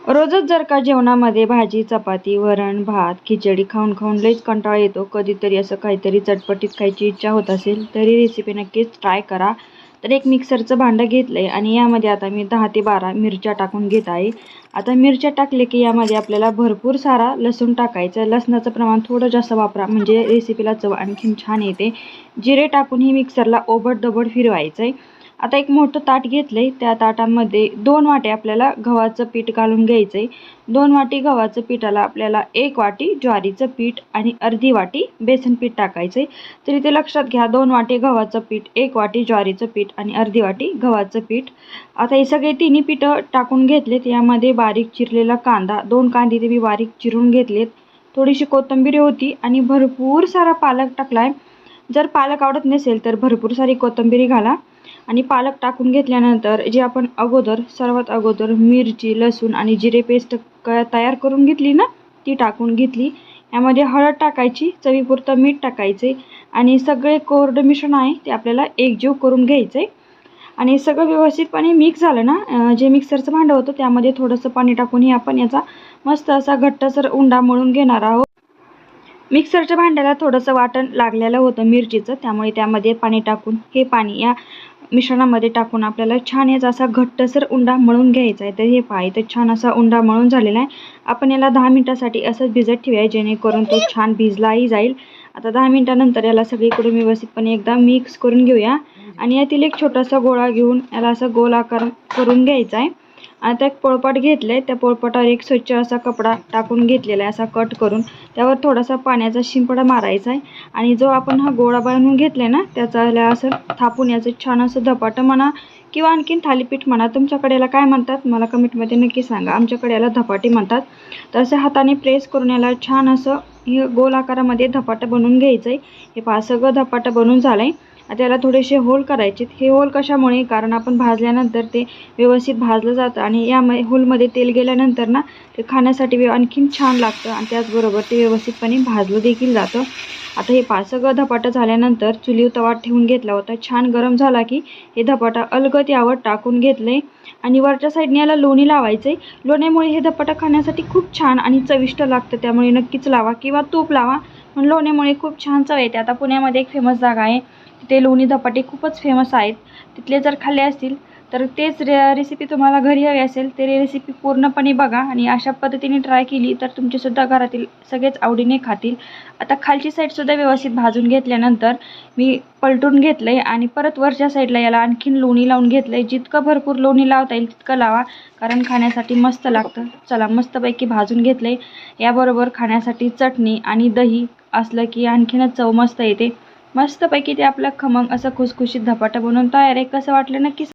रोजच जर का जेवणामध्ये भाजी चपाती वरण भात खिचडी खाऊन खाऊन लईच कंटाळा येतो. कधीतरी असं काहीतरी चटपटीत खायची इच्छा होत असेल तरी रेसिपी नक्कीच ट्राय करा. तर एक मिक्सरचं भांडं घेतलं आहे आणि यामध्ये आता मी दहा ते बारा मिरच्या टाकून घेत आहे. आता मिरच्या टाकले की यामध्ये आपल्याला भरपूर सारा लसूण टाकायचं. लसणाचं प्रमाण थोडं जास्त वापरा म्हणजे रेसिपीला चव आणखीन छान येते. जिरे टाकून ही मिक्सरला ओबड फिरवायचं आहे आता एक मोठं ताट घेतलं आहे त्या ताटामध्ये दोन वाटे आपल्याला गव्हाचं पीठ घालून घ्यायचं आहे दोन वाटी गव्हाचं पिठाला आपल्याला एक वाटी ज्वारीचं पीठ आणि अर्धी वाटी बेसन पीठ टाकायचं आहे तर इथे लक्षात घ्या दोन वाटी गव्हाचं पीठ एक वाटी ज्वारीचं पीठ आणि अर्धी वाटी गव्हाचं पीठ. आता हे सगळे तिन्ही पिठं टाकून घेतलेत. यामध्ये बारीक चिरलेला कांदा दोन कांदे ते मी बारीक चिरून घेतलेत. थोडीशी कोथिंबीर होती आणि भरपूर सारा पालक टाकला आहे जर पालक आवडत नसेल तर भरपूर सारी कोथिंबीर घाला. आणि पालक टाकून घेतल्यानंतर जे आपण अगोदर सर्वात अगोदर मिरची लसूण आणि जिरे पेस्ट क तयार करून घेतली ना ती टाकून घेतली. यामध्ये हळद टाकायची चवीपुरतं मीठ टाकायचे आणि सगळे कोरडं मिश्रण आहे ते आपल्याला एकजीव करून घ्यायचं आहे आणि सगळं व्यवस्थितपणे मिक्स झालं ना जे मिक्सरचं भांडं होतं त्यामध्ये थोडंसं पाणी टाकूनही आपण याचा मस्त असा घट्टसर उंडा मळून घेणार आहोत. मिक्सरच्या भांड्याला थोडंसं वाटण लागलेलं होतं मिरचीचं त्यामुळे त्यामध्ये पाणी टाकून हे पाणी या मिश्रणामध्ये टाकून आपल्याला छान याचा असा घट्टसर उंडा मळून घ्यायचा आहे. तर हे पहा इथं छान असा उंडा मळून झालेला आहे. आपण याला दहा मिनटासाठी असंच भिजत ठेवूया जेणेकरून तो छान भिजलाही जाईल. आता दहा मिनटानंतर याला सगळीकडून व्यवस्थितपणे एकदा मिक्स करून घेऊया. आणि यातील एक छोटासा गोळा घेऊन याला असा गोल आकार करून घ्यायचा आहे. आता एक पोळपाट घेतलं आहे त्या पोळपाटावर एक स्वच्छ असा कपडा टाकून घेतलेला आहे असा कट करून. त्यावर थोडासा पाण्याचा शिंपडा मारायचा आहे. आणि जो आपण हा गोळा बनवून घेतला आहे ना त्याचा असं थापून याचं छान असं धपाटं म्हणा किंवा आणखीन थालीपीठ म्हणा तुमच्याकडे याला काय म्हणतात मला कमेंटमध्ये नक्की सांगा. आमच्याकडे याला धपाटे म्हणतात. तर असं हाताने प्रेस करून याला छान असं हे गोल आकारामध्ये धपाटं बनवून घ्यायचं आहे हे पहा सगळं धपाटं बनवून झालं आहे आता याला थोडेसे होल करायचे हे होल कशामुळे? कारण आपण भाजल्यानंतर ते व्यवस्थित भाजलं जातं आणि यामध्ये होलमध्ये तेल गेल्यानंतर ना ते खाण्यासाठी आणखीन छान लागतं आणि त्याचबरोबर ते व्यवस्थितपणे भाजलं देखील जातं. आता हे पाच सगळं धपाटं झाल्यानंतर चुलीवर तवा ठेवून घेतला होता. छान गरम झाला की हे धपाटा अलगत यावर टाकून घेतलं आहे आणि वरच्या साईडने याला लोणी लावायचं. आहे लोण्यामुळे हे धपाटा खाण्यासाठी खूप छान आणि चविष्ट लागतं. त्यामुळे नक्कीच लावा किंवा तूप लावा. पण लोण्यामुळे खूप छान चव येते. आता पुण्यामध्ये एक फेमस जागा आहे. तिथे लोणी धपाटे खूपच फेमस आहेत. तिथले जर खाल्ले असतील तर तेच रे रेसिपी तुम्हाला घरी हवी असेल ते रेसिपी पूर्णपणे बघा आणि अशा पद्धतीने ट्राय केली तर तुमचेसुद्धा घरातील सगळेच आवडीने खातील. आता खालची साईडसुद्धा व्यवस्थित भाजून घेतल्यानंतर मी पलटून घेतलं आहे आणि परत वरच्या साईडला याला आणखीन लोणी लावून घेतलं आहे जितकं भरपूर लोणी लावता येईल तितकं लावा कारण खाण्यासाठी मस्त लागतं. चला मस्तपैकी भाजून घेतलं आहे याबरोबर खाण्यासाठी चटणी आणि दही असलं की आणखीनच चव मस्त येते. मस्तपैकी ते आपलं खमंग असं खुसखुशीत धपाटा बनवून तयार आहे. कसं वाटलं नक्की